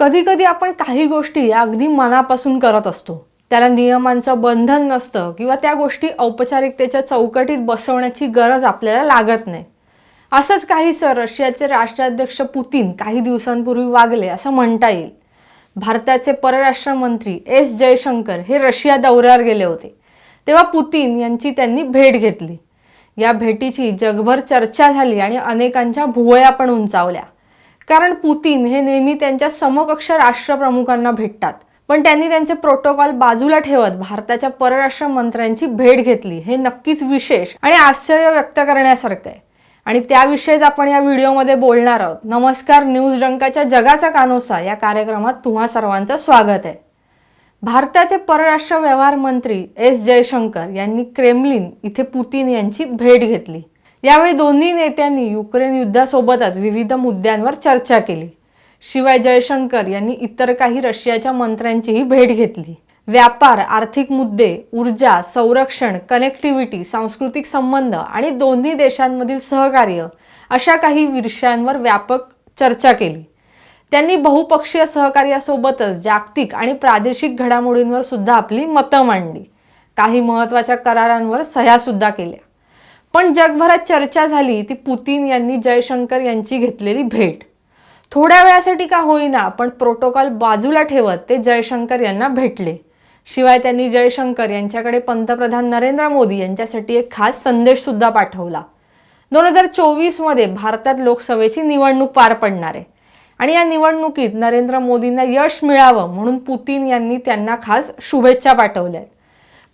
कधी कधी आपण काही गोष्टी अगदी मनापासून करत असतो. त्याला नियमांचं बंधन नसतं किंवा त्या गोष्टी औपचारिकतेच्या चौकटीत बसवण्याची गरज आपल्याला लागत नाही. असंच काहीसं रशियाचे राष्ट्राध्यक्ष पुतीन काही दिवसांपूर्वी वागले असं म्हणता येईल. भारताचे परराष्ट्र मंत्री एस जयशंकर हे रशिया दौऱ्यावर गेले होते. तेव्हा पुतीन यांची त्यांनी भेट घेतली. या भेटीची जगभर चर्चा झाली आणि अनेकांच्या भुवया पण उंचावल्या. कारण पुतीन हे नेहमी त्यांच्या समकक्ष राष्ट्रप्रमुखांना भेटतात. पण त्यांनी त्यांचे प्रोटोकॉल बाजूला ठेवत भारताच्या परराष्ट्र मंत्र्यांची भेट घेतली. हे नक्कीच विशेष आणि आश्चर्य व्यक्त करण्यासारखं आहे. आणि त्याविषयीच आपण या व्हिडिओमध्ये बोलणार आहोत. नमस्कार न्यूज डंकाच्या जगाचा कानोसा या कार्यक्रमात तुम्हा सर्वांचं स्वागत आहे. भारताचे परराष्ट्र व्यवहार मंत्री एस जयशंकर यांनी क्रेमलिन इथे पुतीन यांची भेट घेतली. यावेळी दोन्ही नेत्यांनी युक्रेन युद्धासोबतच विविध मुद्द्यांवर चर्चा केली. शिवाय जयशंकर यांनी इतर काही रशियाच्या मंत्र्यांचीही भेट घेतली. व्यापार आर्थिक मुद्दे ऊर्जा संरक्षण कनेक्टिव्हिटी सांस्कृतिक संबंध आणि दोन्ही देशांमधील सहकार्य अशा काही विषयांवर व्यापक चर्चा केली. त्यांनी बहुपक्षीय सहकार्यासोबतच जागतिक आणि प्रादेशिक घडामोडींवर सुद्धा आपली मतं मांडली. काही महत्त्वाच्या करारांवर सह्यासुद्धा केल्या. पण जगभरात चर्चा झाली ती पुतीन यांनी जयशंकर यांची घेतलेली भेट. थोड्या वेळासाठी का होईना पण प्रोटोकॉल बाजूला ठेवत ते जयशंकर यांना भेटले. शिवाय त्यांनी जयशंकर यांच्याकडे पंतप्रधान नरेंद्र मोदी यांच्यासाठी एक खास संदेश सुद्धा पाठवला. दोन हजार चोवीसमध्ये भारतात लोकसभेची निवडणूक पार पडणार आहे. आणि या निवडणुकीत नरेंद्र मोदींना यश मिळावं म्हणून पुतीन यांनी त्यांना खास शुभेच्छा पाठवल्या आहेत.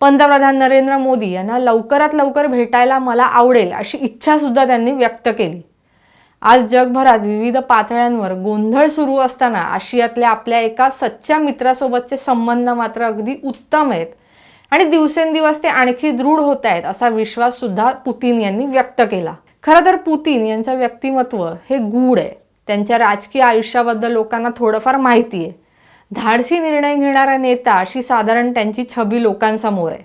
पंतप्रधान नरेंद्र मोदी यांना लवकरात लवकर भेटायला मला आवडेल अशी इच्छासुद्धा त्यांनी व्यक्त केली. आज जगभरात विविध पातळ्यांवर गोंधळ सुरू असताना आशियातल्या आपल्या एका सच्च्या मित्रासोबतचे संबंध मात्र अगदी उत्तम आहेत आणि दिवसेंदिवस ते आणखी दृढ होत आहेत असा विश्वास सुद्धा पुतीन यांनी व्यक्त केला. खरं तर पुतीन यांचं व्यक्तिमत्व हे गूढ आहे. त्यांच्या राजकीय आयुष्याबद्दल लोकांना थोडंफार माहिती आहे. धाडसी निर्णय घेणारा नेता अशी साधारण त्यांची छबी लोकांसमोर आहे.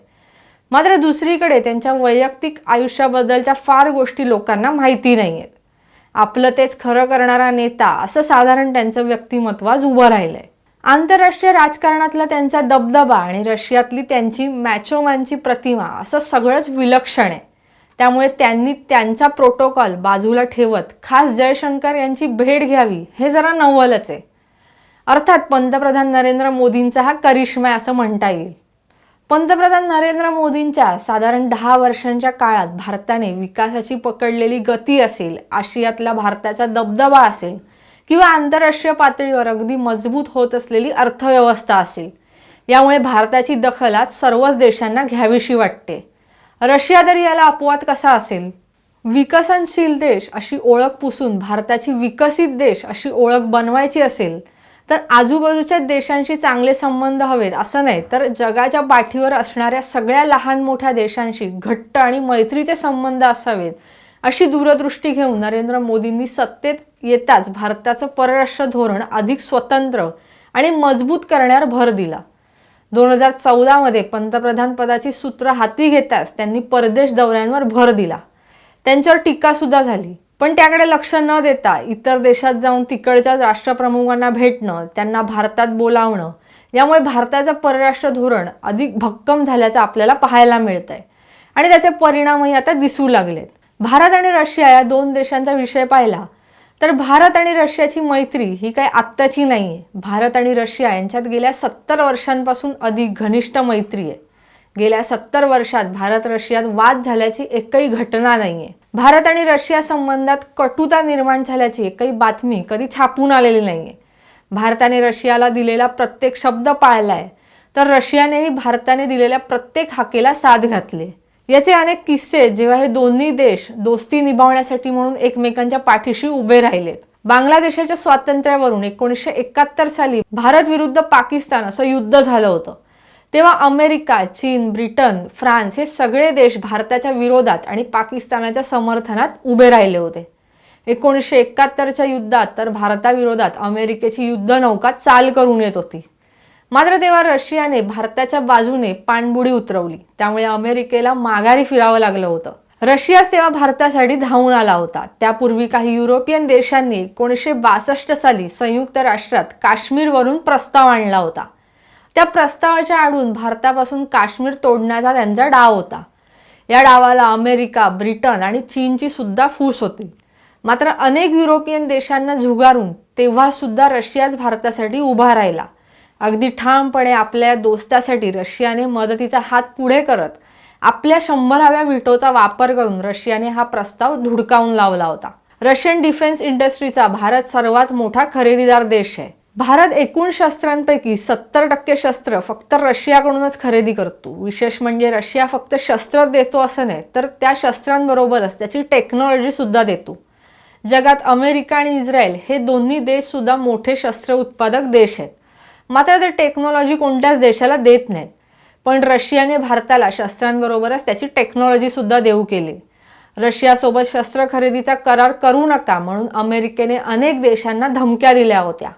मात्र दुसरीकडे त्यांच्या वैयक्तिक आयुष्याबद्दलच्या फार गोष्टी लोकांना माहिती नाही आहेत आपलं तेच खरं करणारा नेता असं साधारण त्यांचं व्यक्तिमत्व आज उभं राहिलंय. आंतरराष्ट्रीय राजकारणातला त्यांचा दबदबा आणि रशियातली त्यांची मॅचोमॅनची प्रतिमा असं सगळंच विलक्षण आहे. त्यामुळे त्यांनी त्यांचा प्रोटोकॉल बाजूला ठेवत खास जयशंकर यांची भेट घ्यावी हे जरा नवलच आहे. अर्थात पंतप्रधान नरेंद्र मोदींचा हा करिश्मा आहे असं म्हणता येईल. पंतप्रधान नरेंद्र मोदींच्या साधारण दहा वर्षांच्या काळात भारताने विकासाची पकडलेली गती असेल आशियातला भारताचा दबदबा असेल किंवा आंतरराष्ट्रीय पातळीवर अगदी मजबूत होत असलेली अर्थव्यवस्था असेल यामुळे भारताची दखल आज सर्वच देशांना घ्यावीशी वाटते. रशिया तरी याला अपवाद कसा असेल? विकसनशील देश अशी ओळख पुसून भारताची विकसित देश अशी ओळख बनवायची असेल तर आजूबाजूच्या देशांशी चांगले संबंध हवेत असं नाही तर जगाच्या पाठीवर असणाऱ्या सगळ्या लहान मोठ्या देशांशी घट्ट आणि मैत्रीचे संबंध असावेत अशी दूरदृष्टी घेऊन नरेंद्र मोदींनी सत्तेत येताच भारताचं परराष्ट्र धोरण अधिक स्वतंत्र आणि मजबूत करण्यावर भर दिला. दोन हजार चौदामध्ये पंतप्रधान पदाची सूत्र हाती घेताच त्यांनी परदेश दौऱ्यांवर भर दिला. त्यांच्यावर टीकासुद्धा झाली. पण त्याकडे लक्ष न देता इतर देशात जाऊन तिकडच्या राष्ट्रप्रमुखांना भेटणं त्यांना भारतात बोलावणं यामुळे भारताचं परराष्ट्र धोरण अधिक भक्कम झाल्याचं आपल्याला पाहायला मिळत आहे आणि त्याचे परिणामही आता दिसू लागलेत. भारत आणि रशिया या दोन देशांचा विषय पाहिला तर भारत आणि रशियाची मैत्री ही काही आत्ताची नाही आहे भारत आणि रशिया यांच्यात गेल्या सत्तर वर्षांपासून अधिक घनिष्ठ मैत्री आहे. गेल्या सत्तर वर्षात भारत रशियात वाद झाल्याची एकही घटना नाहीये. भारत आणि रशिया संबंधात कटुता निर्माण झाल्याची एकही बातमी कधी छापून आलेली नाहीये. भारताने रशियाला दिलेला प्रत्येक शब्द पाळलाय तर रशियानेही भारताने दिलेल्या प्रत्येक हाकेला साथ घातली. याचे अनेक किस्से जेव्हा हे दोन्ही देश दोस्ती निभावण्यासाठी म्हणून एकमेकांच्या पाठीशी उभे राहिलेत. बांगलादेशाच्या स्वातंत्र्यावरून एकोणीसशे एकाहत्तर साली भारत विरुद्ध पाकिस्तान असं युद्ध झालं होतं. तेव्हा अमेरिका चीन ब्रिटन फ्रान्स हे सगळे देश भारताच्या विरोधात आणि पाकिस्तानाच्या समर्थनात उभे राहिले होते. एकोणीसशे एकाहत्तरच्या युद्धात तर भारताविरोधात अमेरिकेची युद्धनौका चाल करून येत होती. मात्र तेव्हा रशियाने भारताच्या बाजूने पाणबुडी उतरवली. त्यामुळे अमेरिकेला माघारी फिरावं लागलं होतं. रशिया तेव्हा भारतासाठी धावून आला होता. त्यापूर्वी काही युरोपियन देशांनी एकोणीसशे बासष्ट साली संयुक्त राष्ट्रात काश्मीरवरून प्रस्ताव आणला होता. त्या प्रस्तावाच्या आडून भारतापासून काश्मीर तोडण्याचा त्यांचा डाव होता. या डावाला अमेरिका ब्रिटन आणि चीनची सुद्धा फूस होती. मात्र अनेक युरोपियन देशांना झुगारून तेव्हा सुद्धा रशियाच भारतासाठी उभा राहिला. अगदी ठामपणे आपल्या दोस्तासाठी रशियाने मदतीचा हात पुढे करत आपल्या शंभराव्या विटोचा वापर करून रशियाने हा प्रस्ताव धुडकावून लावला होता. रशियन डिफेन्स इंडस्ट्रीचा भारत सर्वात मोठा खरेदीदार देश आहे. भारत एकूण शस्त्रांपैकी सत्तर टक्के शस्त्र फक्त रशियाकडूनच खरेदी करतो. विशेष म्हणजे रशिया फक्त शस्त्र देतो असं नाही तर त्या शस्त्रांबरोबरच त्याची टेक्नॉलॉजीसुद्धा देतो. जगात अमेरिका आणि इस्रायल हे दोन्ही देश सुद्धा मोठे शस्त्र उत्पादक देश आहेत. मात्र ते टेक्नॉलॉजी कोणत्याच देशाला देत नाहीत. पण रशियाने भारताला शस्त्रांबरोबरच त्याची टेक्नॉलॉजी सुद्धा देऊ केली. रशियासोबत शस्त्र खरेदीचा करार करू नका म्हणून अमेरिकेने अनेक देशांना धमक्या दिल्या होत्या.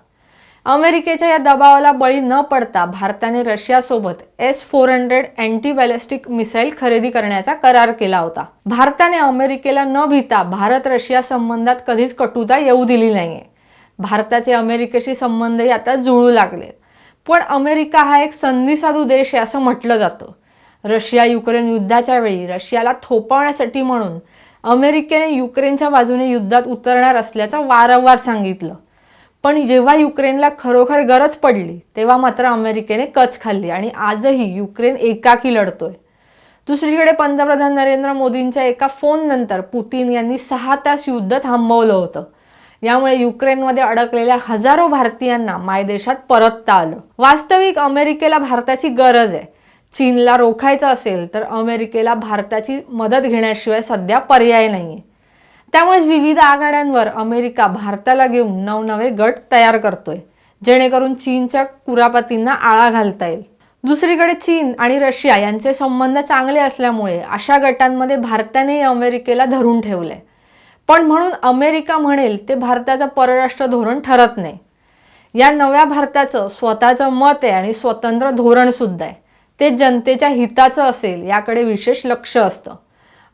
अमेरिकेच्या या दबावाला बळी न पडता भारताने रशियासोबत S four hundred anti ballistic missile खरेदी करण्याचा करार केला होता. भारताने अमेरिकेला न भीता भारत रशिया संबंधात कधीच कटुता येऊ दिली नाहीये. भारताचे अमेरिकेशी संबंधही आता जुळू लागले. पण अमेरिका हा एक संधीसाधू देश आहे असं म्हटलं जातं. रशिया युक्रेन युद्धाच्या वेळी रशियाला थोपवण्यासाठी म्हणून अमेरिकेने युक्रेनच्या बाजूने युद्धात उतरणार असल्याचं वारंवार सांगितलं. पण जेव्हा युक्रेनला खरोखर गरज पडली तेव्हा मात्र अमेरिकेने कच खाल्ली आणि आजही युक्रेन एकाकी लढतोय. दुसरीकडे पंतप्रधान नरेंद्र मोदींच्या एका फोननंतर पुतीन यांनी सहा तास युद्ध थांबवलं होतं. यामुळे युक्रेनमध्ये अडकलेल्या हजारो भारतीयांना मायदेशात परतता आलं. वास्तविक अमेरिकेला भारताची गरज आहे. चीनला रोखायचं असेल तर अमेरिकेला भारताची मदत घेण्याशिवाय सध्या पर्याय नाहीये. त्यामुळे विविध आघाड्यांवर अमेरिका भारताला घेऊन नवनवे गट तयार करतोय जेणेकरून चीनच्या कुरापतींना आळा घालता येईल. दुसरीकडे चीन आणि रशिया यांचे संबंध चांगले असल्यामुळे अशा गटांमध्ये भारतानेही अमेरिकेला धरून ठेवलंय. पण म्हणून अमेरिका म्हणेल ते भारताचं परराष्ट्र धोरण ठरत नाही. या नव्या भारताचं स्वतःचं मत आहे आणि स्वतंत्र धोरण सुद्धा आहे. ते जनतेच्या हिताचं असेल याकडे विशेष लक्ष असतं.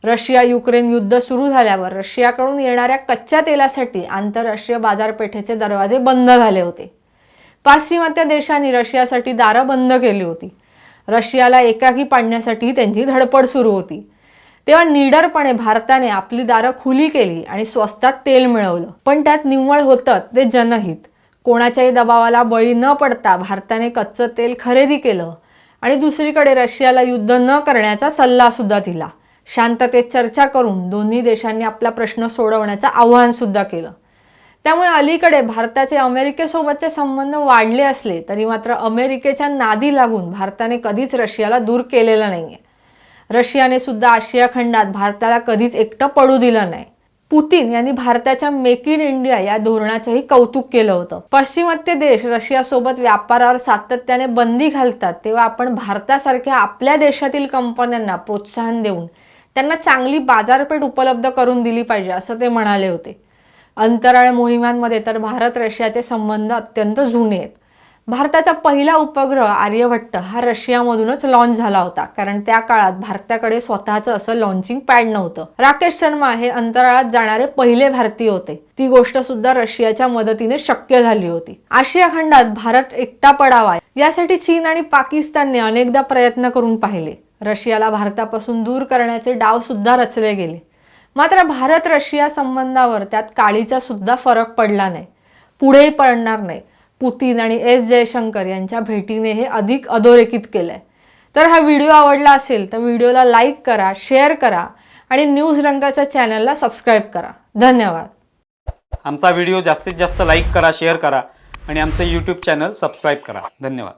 रशिया युक्रेन युद्ध सुरू झाल्यावर रशियाकडून येणाऱ्या कच्च्या तेलासाठी आंतरराष्ट्रीय बाजारपेठेचे दरवाजे बंद झाले होते. पाश्चिमात्य देशांनी रशियासाठी दारं बंद केली होती. रशियाला एकाकी पाडण्यासाठी त्यांची धडपड सुरू होती. तेव्हा निडरपणे भारताने आपली दारं खुली केली आणि स्वस्तात तेल मिळवलं. पण त्यात निव्वळ होतं ते जनहित. कोणाच्याही दबावाला बळी न पडता भारताने कच्चं तेल खरेदी केलं आणि दुसरीकडे रशियाला युद्ध न करण्याचा सल्ला सुद्धा दिला. शांततेत चर्चा करून दोन्ही देशांनी आपला प्रश्न सोडवण्याचं आव्हानसुद्धा केलं. त्यामुळे अलीकडे भारताचे अमेरिकेसोबतचे संबंध वाढले असले तरी मात्र अमेरिकेच्या नादी लागून भारताने कधीच रशियाला दूर केलेलं नाहीये. रशियाने सुद्धा आशिया खंडात भारताला कधीच एकटं पडू दिलं नाही. पुतीन यांनी भारताच्या मेक इन इंडिया या धोरणाचंही कौतुक केलं होतं. पाश्चिमात्य देश रशियासोबत व्यापारावर सातत्याने बंदी घालतात तेव्हा आपण भारतासारख्या आपल्या देशातील कंपन्यांना प्रोत्साहन देऊन त्यांना चांगली बाजारपेठ उपलब्ध करून दिली पाहिजे असं ते म्हणाले होते. अंतराळ मोहिमांमध्ये तर भारत रशियाचे संबंध अत्यंत जुने आहेत. भारताचा पहिला उपग्रह आर्यभट्ट हा रशियामधूनच लॉन्च झाला होता. कारण त्या काळात भारताकडे स्वतःचं असं लॉन्चिंग पॅड नव्हतं. राकेश शर्मा हे अंतराळात जाणारे पहिले भारतीय होते. ती गोष्ट सुद्धा रशियाच्या मदतीने शक्य झाली होती. आशिया खंडात भारत एकटा पडावा यासाठी चीन आणि पाकिस्तानने अनेकदा प्रयत्न करून पाहिले. रशियाला भारतापासून दूर करण्याचे डाव सुद्धा रचले गेले. मात्र भारत रशिया संबंधावर त्यात काळीचा सुद्धा फरक पडला नाही. पुढेही पडणार नाही. पुतीन आणि एस जयशंकर यांच्या भेटीने हे अधिक अधोरेखित केलंय. तर हा व्हिडिओ आवडला असेल तर व्हिडिओला लाईक करा शेअर करा आणि न्यूज रंगाच्या चॅनलला सबस्क्राईब करा. धन्यवाद. आमचा व्हिडिओ जास्तीत जास्त लाईक करा शेअर करा आणि आमचं यूट्यूब चॅनल सबस्क्राईब करा. धन्यवाद.